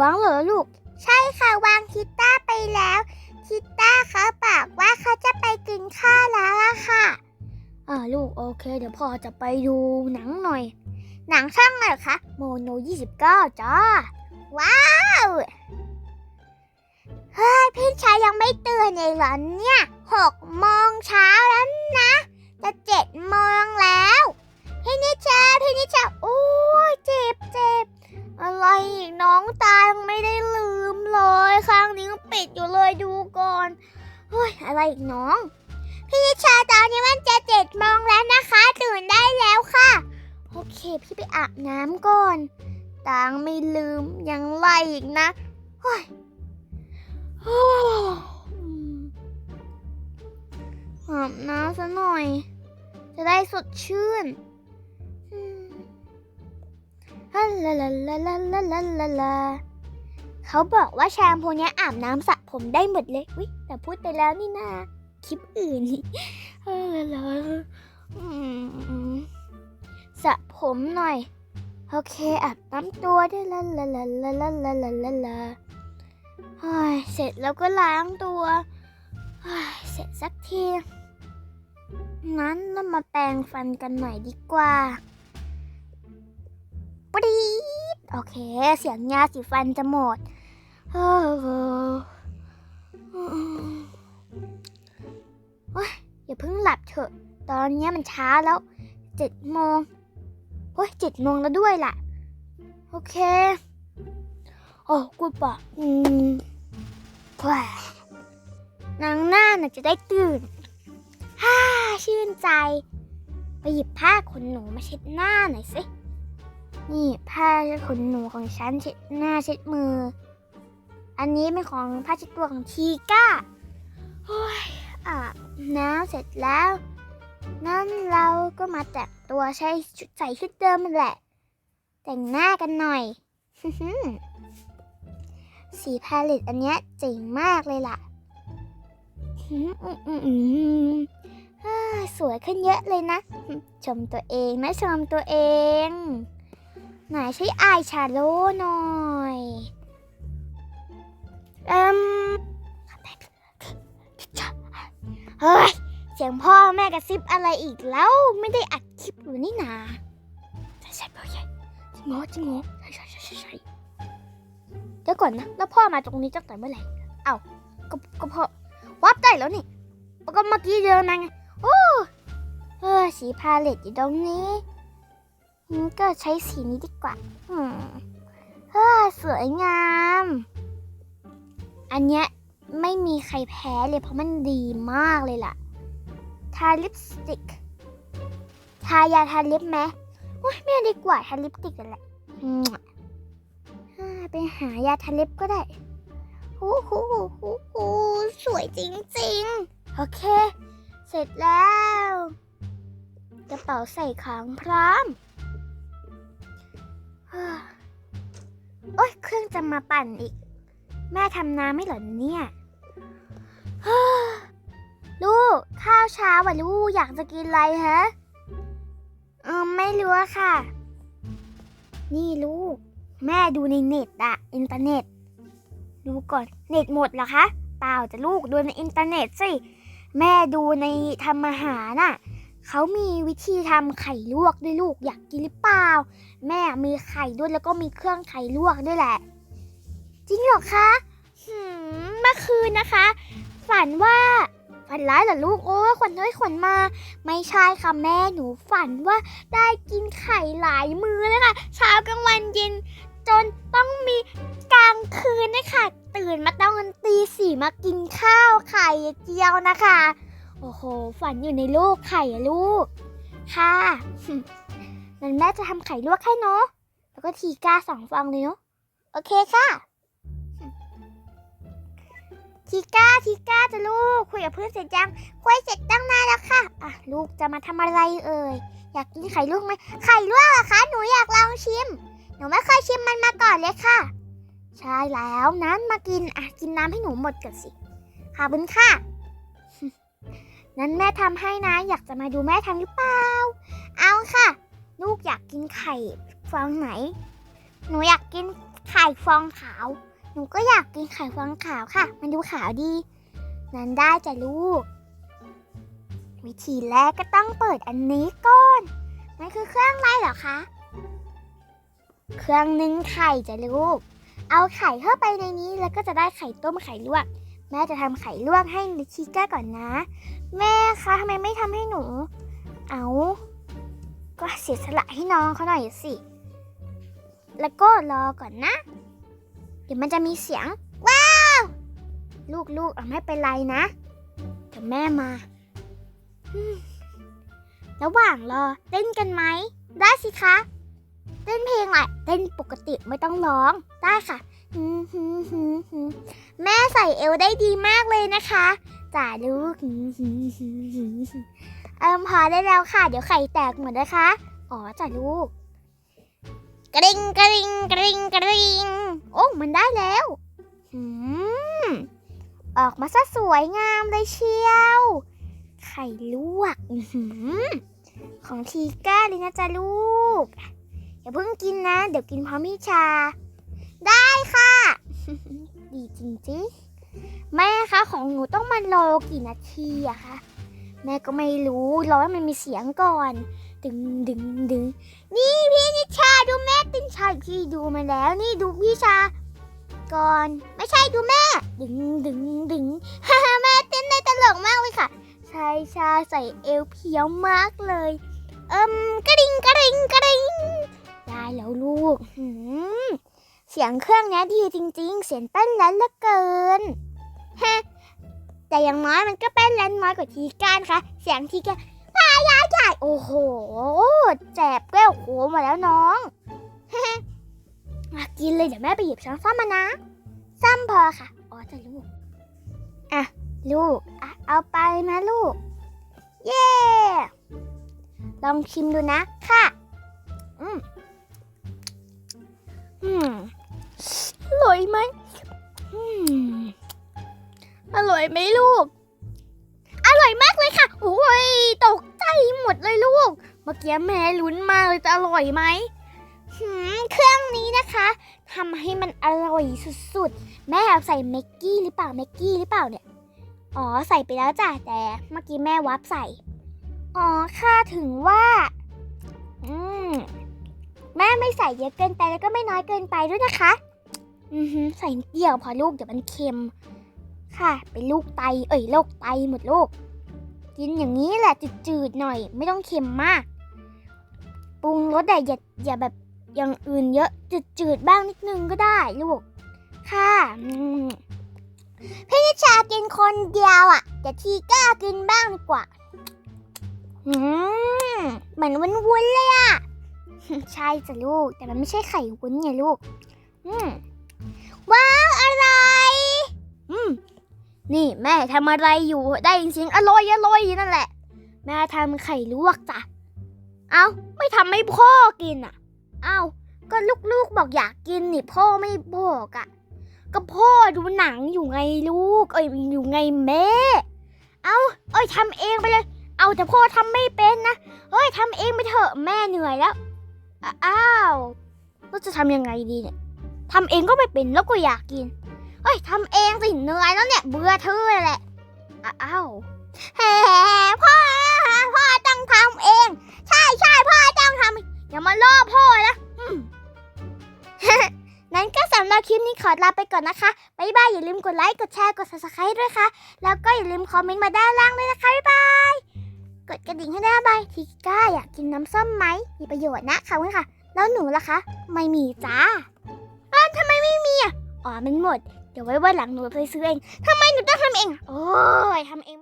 วางเหรอลูก ใช่ค่ะวางคิตต้าไปแล้ว คิตต้าเขาบอกว่าเขาจะไปกินข้าวแล้วละค่ะอ่าลูกโอเค เดี๋ยวพ่อจะไปดูหนังหน่อย หนังช่องไหนคะโมโน 29 จ้า ว้าวเฮ้ยพี่ชายยังไม่ตื่นเลยเหรอเนี่ยหกโมงเช้าแล้วนะ จะเจ็ดโมง อีกน้อง พี่ชาตอนนี้มันจะเจ็ดโมงแล้วนะคะ ตื่นได้แล้วค่ะ โอเค พี่ไปอาบน้ำก่อนตังไม่ลืมยังไล่อีกนะโอ้ยอาบน้ำซะหน่อย จะได้สดชื่นลาลาลาลาลาลาลา เขาบอกว่าแชมพูนี้อาบน้ำสระผมได้หมดเลยวิแต่พูดไปแล้วนี่นาคลิปอื่นนี่ฮัลลาลาอืมสระผมหน่อย โอเคอาบน้ำตัวได้วยลาลาลาลาลาลาลาลาลาเสร็จแล้วก็ล้างตัวเสร็จสักทีงั้นเรามาแปรงฟันกันหน่อยดีกว่าปรี๊ดโอเค เสียงยาสีฟันจะหมด อย่าเพิ่งหลับเถอะ ตอนนี้มันช้าแล้วเจ็ดโมงโอ้ยเจ็ดโมงแล้วด้วยล่ะ โอเค โอ้กูปะอืมแหวนางหน้าน่ะจะได้ตื่นฮ่าชื่นใจ ไปหยิบผ้าขนหนูมาเช็ดหน้าหน่อยสิ นี่ผ้าขนหนูของฉันเช็ดหน้าเช็ดมือ อันนี้เป็นของผ้าเช็ดตัวของทีก้าโอ้ยอาบน้ำเสร็จแล้ว นั้นเราก็มาแต่งตัวใช้ชุดใส่ชุดเดิมมันแหละ แต่งหน้ากันหน่อย สีพาเลตอันเนี้ยเจ๋งมากเลยล่ะสวยขึ้นเยอะเลยนะ ชมตัวเองนะชมตัวเอง ไหนใช้อายชาโดว์หน่อย เฮ้ย เสียงพ่อแม่กระซิบอะไรอีกแล้ว ไม่ได้อัดคลิปอยู่นี่นาใช่ใช่พ่อใหญ่จริงเหรอจริงเหรอใช่ใช่ใช่ใช่ใช่เดี๋ยวก่อนนะ แล้วพ่อมาตรงนี้ตั้งแต่เมื่อไหร่ เอ้า ก็ก็พ่อวับได้แล้วนี่ก็เมื่อกี้เดินมาไง โอ้เออสีพาเลตอยู่ตรงนี้งั้นก็ใช้สีนี้ดีกว่า อืมเฮ้อสวยงาม อันเนี้ย ไม่มีใครแพ้เลยเพราะมันดีมากเลยล่ะ ทาลิปสติก ทายาทาลิปไหมโอ้ยไม่ดีกว่าทาลิปสติกกันแหละไปหายาทาลิปก็ได้โอ้โหโอ้โหโอ้โหสวยจริงๆ โอเค เสร็จแล้ว กระเป๋าใส่ของพร้อมโอ๊ยเครื่องจะมาปั่นอีก แม่ทำน้ำไม่เหรอเนี่ย ลูก ข้าวเช้าว่ะลูกอยากจะกินอะไรฮะเออไม่รู้อะค่ะ นี่ลูก แม่ดูในเน็ตอะอินเทอร์เน็ต ดูก่อนเน็ตหมดเหรอคะเปล่าจะลูกดูในอินเทอร์เน็ตสิแม่ดูในทำอาหารน่ะเขามีวิธีทำไข่ลวกด้วยลูกอยากกินหรือเปล่า แม่มีไข่ด้วยแล้วก็มีเครื่องไข่ลวกด้วยแหละ จริงเหรอคะหืมเมื่อคืนนะคะ ฝันว่าฝันร้ายเหรอลูกโอ้ขวัญเอ้ยขวัญมา ไม่ใช่ค่ะแม่หนูฝันว่าได้กินไข่หลายมื้อเลยค่ะเช้ากลางวันเย็น จนต้องมีกลางคืนนะคะตื่นมาตอนตีสี่มากินข้าวไข่เจียวนะคะ โอ้โห ฝันอยู่ในลูกไข่ลูก ค่ะนั้นแม่จะทำไข่ลวกให้เนาะแล้วก็ทีก้าสองฟองเลยเนาะโอเคค่ะ ทีก้าทีก้าจะลูกคุยกับเพื่อนเสร็จยังคุยเสร็จตั้งนานแล้วค่ะอะลูกจะมาทำอะไรเอ่ยอยากกินไข่ลวกไหมไข่ลวกเหรอคะหนูอยากลองชิม หนูไม่เคยชิมมันมาก่อนเลยค่ะ ใช่แล้วนั้นมากินอะกินน้ำให้หนูหมดก่อนสิขอบคุณค่ะ นั้นแม่ทำให้นะ อยากจะมาดูแม่ทำหรือเปล่าเอาค่ะ ลูกอยากกินไข่ฟองไหน หนูอยากกินไข่ฟองขาว หนูก็อยากกินไข่ฟองขาวค่ะ มันดูขาวดี นั้นได้จ้ะลูก วิธีแรกก็ต้องเปิดอันนี้ก่อนมันคือเครื่องอะไรเหรอคะ เครื่องนึ่งไข่จ้ะลูก เอาไข่เข้าไปในนี้แล้วก็จะได้ไข่ต้มไข่ลวก แม่จะทำไข่ลวกให้ลิชิก้าก่อนนะ แม่คะทำไมไม่ทำให้หนู เอาก็เสียสละให้น้องเขาหน่อยสิ แล้วก็รอก่อนนะ ดี๋ยวมันจะมีเสียง ว้าว ลูกๆเอาไม่เป็นไรนะเดี๋ยวแม่มา ระหว่างรอเต้นกันไหม ได้สิคะ เต้นเพลงอะไรเต้นปกติไม่ต้องร้อง ได้ค่ะ แม่ใส่เอวได้ดีมากเลยนะคะจ่าลูก เอิมพอได้แล้วค่ะ เดี๋ยวไข่แตกหมดนะคะ อ๋อจ่าลูก กระดิ่งกระดิ่งกระดิ่งกระดิ่ง โอ้มันได้แล้วหืมออกมาซะสวยงามเลยเชียว ไข่ลวกอื้อหือของทีก้าเลยนะจ๊ะลูก อย่าเพิ่งกินนะ เดี๋ยวกินพร้อมพี่ชา ได้ค่ะ ดีจริงๆ แม่คะของหนูต้องมารอกี่นาทีอะคะ แม่ก็ไม่รู้รอให้มันมีเสียงก่อน ดึงดึงดึงนี่พี่นิชาดูแม่ตินชาพี่ดูมาแล้ว นี่ดูพี่ชา ก่อน ไม่ใช่ดูแม่ ดึงดึงดึงฮ่าฮ่าแม่เต้นได้ตลกมากเลยค่ะใช่ชาใส่เอวเพียวมากเลย เอิมกระดิ่งกระดิ่งกระดิ่งได้แล้วลูกหืเสียงเครื่องนี้ดีจริง ๆ เสียงเต้นแรงเหลือเกินฮะแต่อย่างน้อยมันก็เป็นแรงน้อยกว่าทีการค่ะ เสียงทีการ พายาใหญ่โอ้โหแจบแก้วโขมาแล้วน้องมากินเลยเดี๋ยวแม่ไปหยิบช้อนซ่อมมานะซ่อมพอค่ะอ๋อจะลูกอะลูกอะเอาไปนะลูก เย้ลองชิมดูนะค่ะ อืมอืมอร่อยไหมอืมอร่อยไหมลูก อร่อยมากเลยค่ะโอ้ยตก มื่อกี้แม่ลุ้นมากเลยจะอร่อยไหมหืมเครื่องนี้นะคะทำให้มันอร่อยสุดๆ แม่เอาใส่เมกกี้หรือเปล่าเมกกี้หรือเปล่าเนี่ย อ๋อใส่ไปแล้วจ้ะแต่เมื่อกี้แม่วับใส่ อ๋อค่ะถึงว่า อืมแม่ไม่ใส่เยอะเกินไปแล้วก็ไม่น้อยเกินไปด้วยนะคะ อือหือใส่นิดเดียวพอลูกเดี๋ยวมันเค็ม ค่ะเป็นลูกไต เอ้ยโรคไตหมดลูก กินอย่างนี้แหละจืดๆหน่อย ไม่ต้องเค็มมาก ปรุงรสแต่อย่าอย่าแบบอย่างอื่นเยอะจืดๆบ้างนิดนึงก็ได้ลูก ค่ะพี่นิชากินคนเดียวอะแต่ทีก้ากินบ้างดีกว่าอืมเหมือนวุ้นๆเลยอะใช่จ้ะลูก แต่มันไม่ใช่ไข่วุ้นไงลูกอืมว้าวอะไร อืมนี่แม่ทำอะไรอยู่ได้ยินเสียงอร่อยอร่อยนั่นแหละ แม่ทำไข่ลวกจ้ะ เอาไม่ทำให้พ่อกินอะ เอาก็ลูกๆบอกอยากกินนี่พ่อไม่บอกอะ ก็พ่อดูหนังอยู่ไงลูก เอ้ยอยู่ไงแม่ เอาเอ้ยทำเองไปเลย เอาแต่พ่อทำไม่เป็นนะเฮ้ยทำเองไปเถอะแม่เหนื่อยแล้วอ้าอ้าวเราจะทำยังไงดีเนี่ยทำเองก็ไม่เป็นแล้วก็อยากกินเฮ้ยทำเองสิเหนื่อยแล้วเนี่ย เบื่อเธอเลยแหละ อ้าวแฮ่พ่อพ่อต้องทำเอง ลิปนี้ขอลาไปก่อนนะคะ บ๊ายบาย อย่าลืมกดไลค์ กดแชร์ กด subscribe ด้วยค่ะ แล้วก็อย่าลืมคอมเมนต์มาด้านล่างด้วยนะคะ บ๊ายบาย กดกระดิ่งให้ได้บายทิก้าอยากกินน้ำส้มไหม มีประโยชน์นะค่ะคุณค่ะ แล้วหนูล่ะคะ ไม่มีจ้าอ้าวทำไมไม่มีอะ อ๋อ มันหมด เดี๋ยวไว้วันหลังหนูไปซื้อเองทำไมหนูต้องทำเอง โอ้ยทำเอง